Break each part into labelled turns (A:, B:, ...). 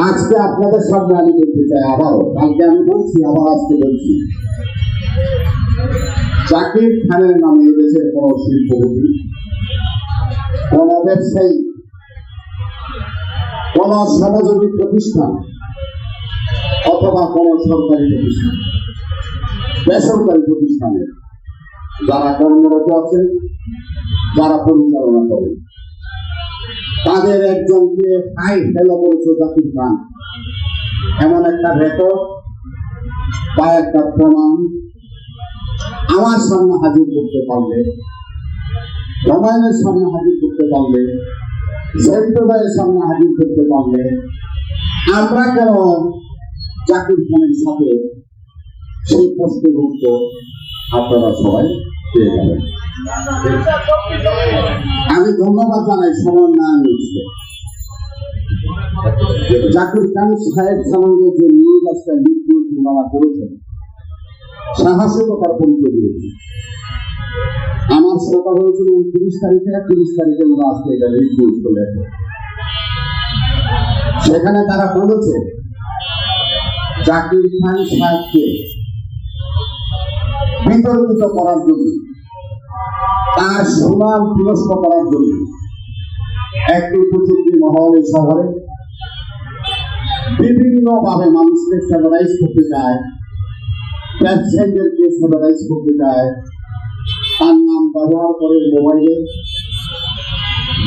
A: আজকে আপনাদের সামনে আমি বলতে চাই আবারও কালকে আমি বলছি, আবার আজকে বলছি। জাকির খানের নামে এদেশের কোন শিল্পপতি, কোন ব্যবসায়ী, কোন সহযোগী প্রতিষ্ঠান, অথবা কোন সরকারি প্রতিষ্ঠান, বেসরকারি প্রতিষ্ঠানের যারা কর্মরত আছেন, যারা পরিচালনা করেন। তাদের একজনকে হাই ফেলো করেছে জাকির খান এমন একটা রেকর্ড বা একটা প্রমাণ আমার সামনে হাজির করতে পারলে রমায়ণের সামনে হাজির করতে পারলে জয়ন্তদায়ের সামনে হাজির করতে পারলে আমরা কেন জাকির খানের সাথে সেই প্রশ্নের উত্তর আপনারা সবাই পেয়ে যাবেন। আমি ধন্যবাদ জানাই সময় না জাকির খান সাহেব যে নিউজ করেছেন সাহসিকতার পরিচয় দিয়েছে আমার শ্রোতা হয়েছিল উনত্রিশ তারিখে, তিরিশ তারিখে ওরা আজকে এটা করেছে সেখানে তারা বলেছে, জাকির খান সাহেবকে বিতর্কিত করার জন্য তার সুনাম বিনষ্ট করার জন্য। একটি প্রযুক্তি মহল এই শহরে। বিভিন্ন ভাবে মানুষকে ফেভারাইজ করতে চায় ব্যবসায়ীদেরকে ফেভারাইজ করতে চায় তার নাম ব্যবহার করে মোবাইলে।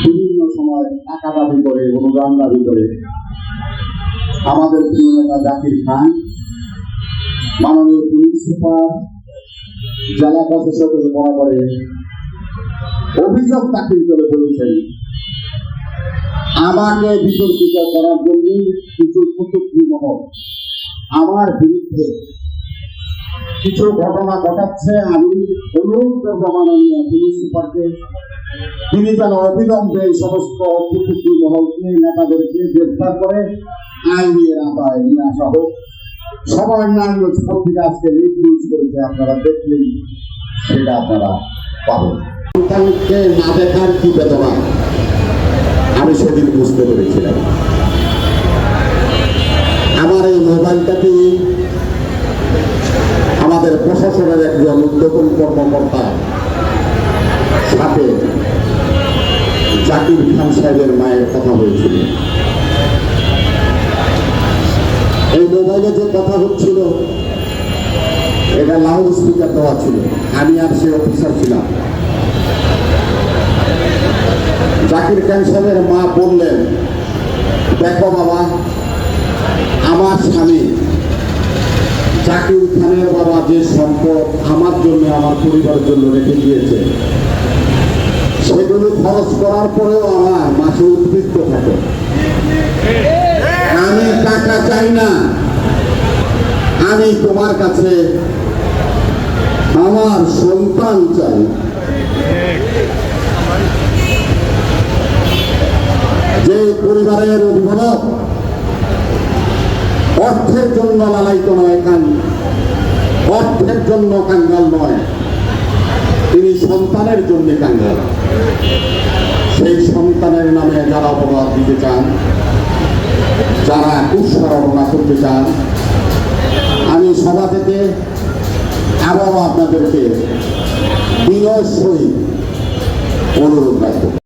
A: বিভিন্ন সময় টাকা দাবি করে, অনুদান দাবি করে। আমাদের প্রিয় নেতা জাকির খান, মাননীয় পুলিশ সুপার, জেলা প্রশাসকের বরাবরে অভিযোগ দাখিল করে বলেছেন আমাকে বিতর্কিত করার জন্য কিছু মহল আমার বিরুদ্ধে কিছু ঘটনা ঘটাচ্ছে। আমি অনুরোধ করব মাননীয় সুপারকে, তিনি যেন অবিলম্বে এই সমস্ত কুচুক্তি মহলকে নেতাদেরকে গ্রেফতার করে আইনের আওতায় নিয়ে আসা হোক। সময় না নিউজ পত্রিকা আজকে নিউজ করেছে। আপনারা দেখলেই সেটা আপনারা পাবেন। সন্তানকে না দেখার কি বেদনা? আমি সেদিন বুঝতে পেরেছিলাম। আমার এই মোবাইলটাকে আমাদের প্রশাসনের একজন উদ্যোতন কর্মকর্তা সাথে জাকির খান সাহেবের মায়ের কথা হয়েছিল এই মোবাইলে যে কথা হচ্ছিল, এটা লাউড স্পিকার দেওয়া ছিল। আমি আর সে অফিসার ছিলাম। জাকির সাহেবের মা বললেন, দেখো বাবা, আমার স্বামী জাকির খানের বাবা যে সম্পদ আমার জন্য, আমার পরিবারের জন্য রেখে দিয়েছে, সেগুলো খরচ করার পরেও আমার মাসে উদ্বৃত্ত থাকে। আমি টাকা চাই না। আমি তোমার কাছে আমার সন্তান চাই যে পরিবারের অভিভাবক অর্থের জন্য লালায়িত নয় কান, অর্থের জন্য কাঙ্গাল নয়, তিনি সন্তানের জন্য কাঙ্গাল। সেই সন্তানের নামে যারা অপরাধ দিতে চান, যারা কুৎসারণা করতে চান, আমি সভা থেকে আবারও আপনাদেরকে বিনয় সহিত অনুরোধ রাখব।